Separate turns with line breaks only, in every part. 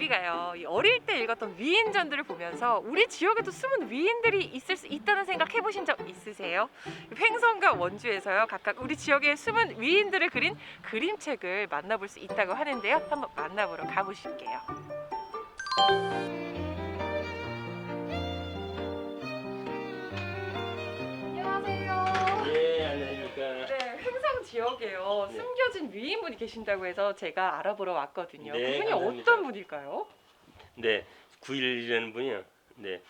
우리가요 이 어릴 때 읽었던 위인전들을 보면서 우리 지역에도 숨은 위인들이 있을 수 있다는 생각 해보신 적 있으세요? 횡성과 원주에서요 각각 우리 지역의 숨은 위인들을 그린 그림책을 만나볼 수 있다고 하는데요 한번 만나보러 가보실게요. 지역에요.
네.
숨겨진 위인분이 계신다고 해서 제가 알아보러 왔거든요.
네,
그분이
감사합니다.
어떤 분일까요?
네, 9일이라는 분이요. 네,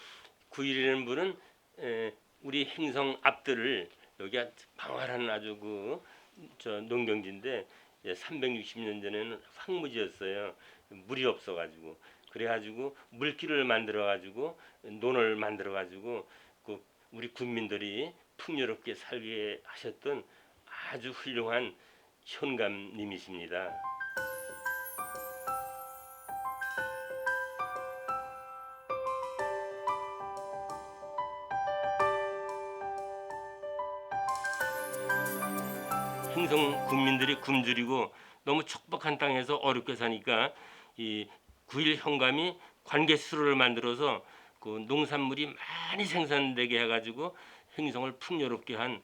9일이라는 분은 에, 우리 행성 앞들을 여기가 방활한 아주 그 저 농경지인데 360년 전에는 황무지였어요. 물이 없어가지고 그래가지고 물길을 만들어가지고 논을 만들어가지고 그 우리 군민들이 풍요롭게 살게 하셨던 아주 훌륭한 현감님이십니다. 행성 군민들이 굶주리고 너무 척박한 땅에서 어렵게 사니까 이 구일 현감이 관계 수로를 만들어서 그 농산물이 많이 생산되게 해가지고 행성을 풍요롭게 한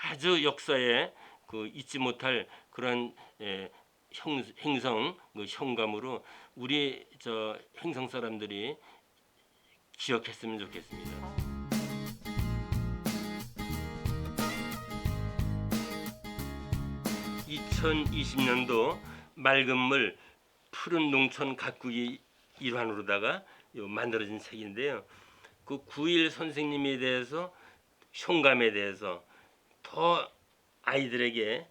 아주 역사에 그 잊지 못할 그런 예, 형, 행성 그 현감으로 우리 저 행성 사람들이 기억했으면 좋겠습니다. 2020년도 맑은 물 푸른 농촌 가꾸기 일환으로다가 요 만들어진 책인데요. 그 구일 선생님에 대해서 현감에 대해서 더 아이들에게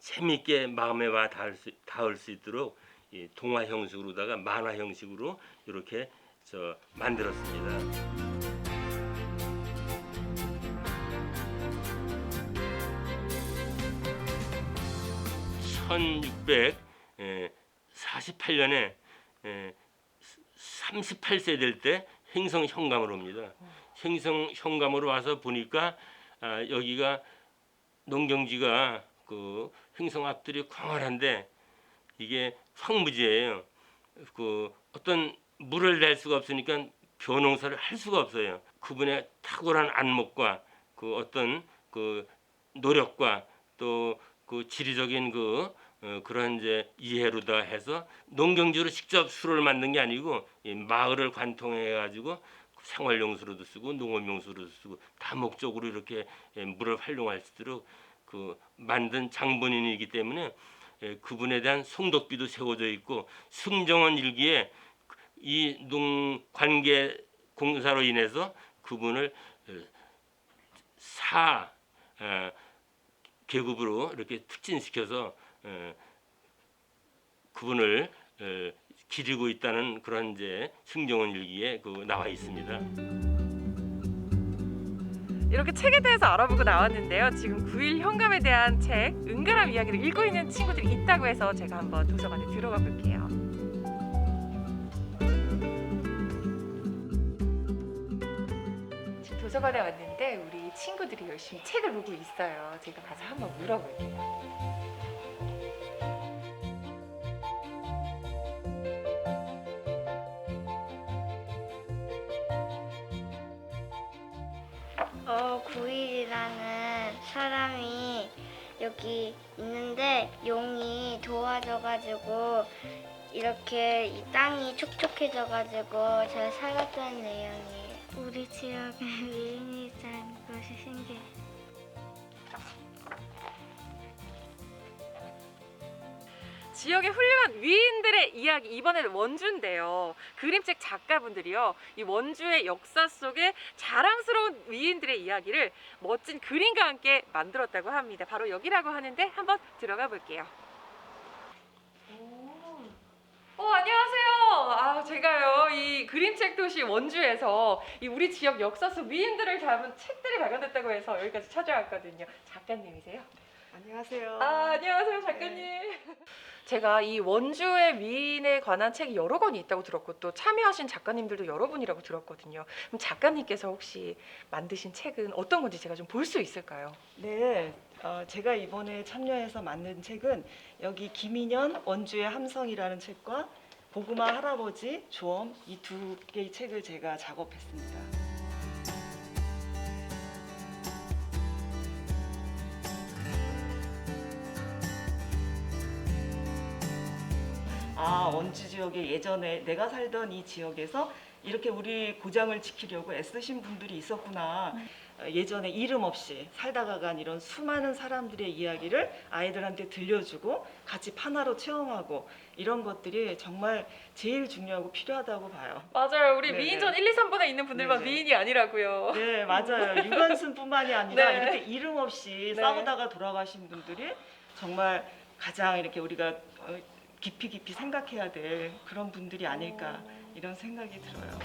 재밌게 마음에 와 닿을 수, 닿을 수 있도록 이 동화 형식으로다가 만화 형식으로 이렇게 저 만들었습니다. 1648년에 38세 될 때 행성 현감으로 옵니다. 행성 현감으로 와서 보니까 아, 여기가 농경지가 그 행성 앞들이 광활한데 이게 황무지예요. 그 어떤 물을 낼 수가 없으니까 벼농사를 할 수가 없어요. 그분의 탁월한 안목과 그 어떤 그 노력과 또 그 지리적인 그 어, 그런 이제 이해로다 해서 농경지로 직접 수로를 만든 게 아니고 이 마을을 관통해 가지고 생활용수로도 쓰고 농업용수로도 쓰고 다목적으로 이렇게 예, 물을 활용할 수 있도록 그 만든 장본인이기 때문에 예, 그분에 대한 송독비도 세워져 있고 승정원 일기에 이 농 관계 공사로 인해서 그분을 어, 사 어, 계급으로 이렇게 특진시켜서 어, 그분을 어, 기리고 있다는 그런 이제 승정원 일기에 그 나와 있습니다.
이렇게 책에 대해서 알아보고 나왔는데요. 지금 9일 현감에 대한 책 은가람 이야기를 읽고 있는 친구들이 있다고 해서 제가 한번 도서관에 들어가 볼게요. 지금 도서관에 왔는데 우리 친구들이 열심히 책을 보고 있어요. 제가 가서 한번 물어볼게요.
어, 구일이라는 사람이 여기 있는데 용이 도와줘가지고 이렇게 이 땅이 촉촉해져가지고 잘 살았다는 내용이에요. 우리 지역에 미인이 있다는 것이 신기해.
지역의 훌륭한 위인들의 이야기 이번에는 원주인데요. 그림책 작가분들이요. 이 원주의 역사 속에 자랑스러운 위인들의 이야기를 멋진 그림과 함께 만들었다고 합니다. 바로 여기라고 하는데 한번 들어가 볼게요. 어 안녕하세요. 아 제가요 이 그림책 도시 원주에서 이 우리 지역 역사 속 위인들을 담은 책들이 발견됐다고 해서 여기까지 찾아왔거든요. 작가님이세요?
안녕하세요.
아, 안녕하세요, 작가님. 제가 이 원주의 위인에 관한 책이 여러 권이 있다고 들었고 또 참여하신 작가님들도 여러 분이라고 들었거든요. 그럼 작가님께서 혹시 만드신 책은 어떤 건지 제가 좀 볼 수 있을까요?
네, 어, 제가 이번에 참여해서 만든 책은 여기 김인현 원주의 함성이라는 책과 고구마 할아버지, 조엄 이 두 개의 책을 제가 작업했습니다. 아 원주 지역에 예전에 내가 살던 이 지역에서 이렇게 우리 고장을 지키려고 애쓰신 분들이 있었구나. 어, 예전에 이름 없이 살다가 간 이런 수많은 사람들의 이야기를 아이들한테 들려주고 같이 판화로 체험하고 이런 것들이 정말 제일 중요하고 필요하다고 봐요.
맞아요. 우리
네네.
미인전 1, 2, 3번에 있는 분들만
네네.
미인이 아니라고요.
네, 맞아요. 유관순뿐만이 아니라
네.
이렇게 이름 없이
네.
싸우다가 돌아가신 분들이 정말 가장 이렇게 우리가 어, 깊이 깊이 생각해야 될 그런 분들이 아닐까 이런 생각이 들어요.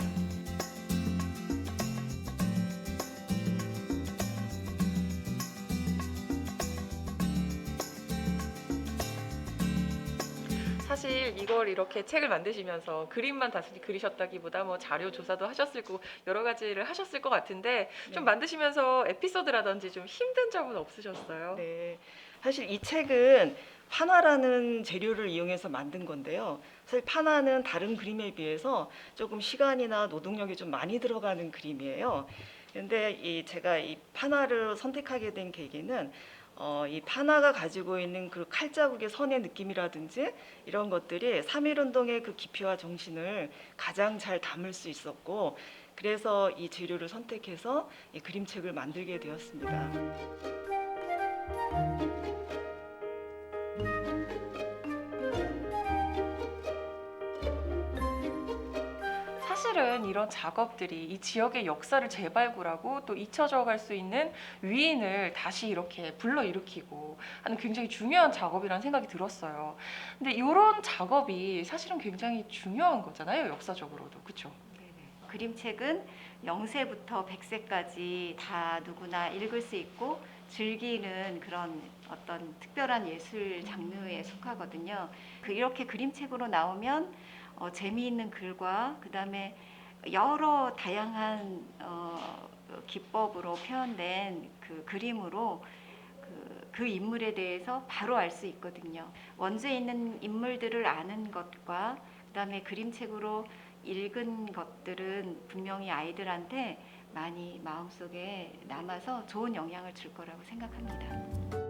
사실 이걸 이렇게 책을 만드시면서 그림만 단순히 그리셨다기보다 뭐 자료 조사도 하셨을 거고 여러 가지를 하셨을 것 같은데 좀
네.
만드시면서 에피소드라든지 좀 힘든 점은 없으셨어요?
네. 사실 이 책은 판화라는 재료를 이용해서 만든 건데요. 사실 판화는 다른 그림에 비해서 조금 시간이나 노동력이 좀 많이 들어가는 그림이에요. 근데 이 제가 이 판화를 선택하게 된 계기는 어, 이 판화가 가지고 있는 그 칼자국의 선의 느낌이라든지 이런 것들이 3.1운동의 그 깊이와 정신을 가장 잘 담을 수 있었고 그래서 이 재료를 선택해서 이 그림책을 만들게 되었습니다.
사실은 이런 작업들이 이 지역의 역사를 재발굴하고 또 잊혀져 갈 수 있는 위인을 다시 이렇게 불러일으키고 하는 굉장히 중요한 작업이라는 생각이 들었어요. 근데 이런 작업이 사실은 굉장히 중요한 거잖아요, 역사적으로도. 그렇죠?
그림책은 0세부터 100세까지 다 누구나 읽을 수 있고 즐기는 그런 어떤 특별한 예술 장르에 속하거든요. 그 이렇게 그림책으로 나오면 어, 재미있는 글과 그 다음에 여러 다양한 어, 기법으로 표현된 그 그림으로 그, 그 인물에 대해서 바로 알 수 있거든요. 원주에 있는 인물들을 아는 것과 그 다음에 그림책으로 읽은 것들은 분명히 아이들한테 많이 마음속에 남아서 좋은 영향을 줄 거라고 생각합니다.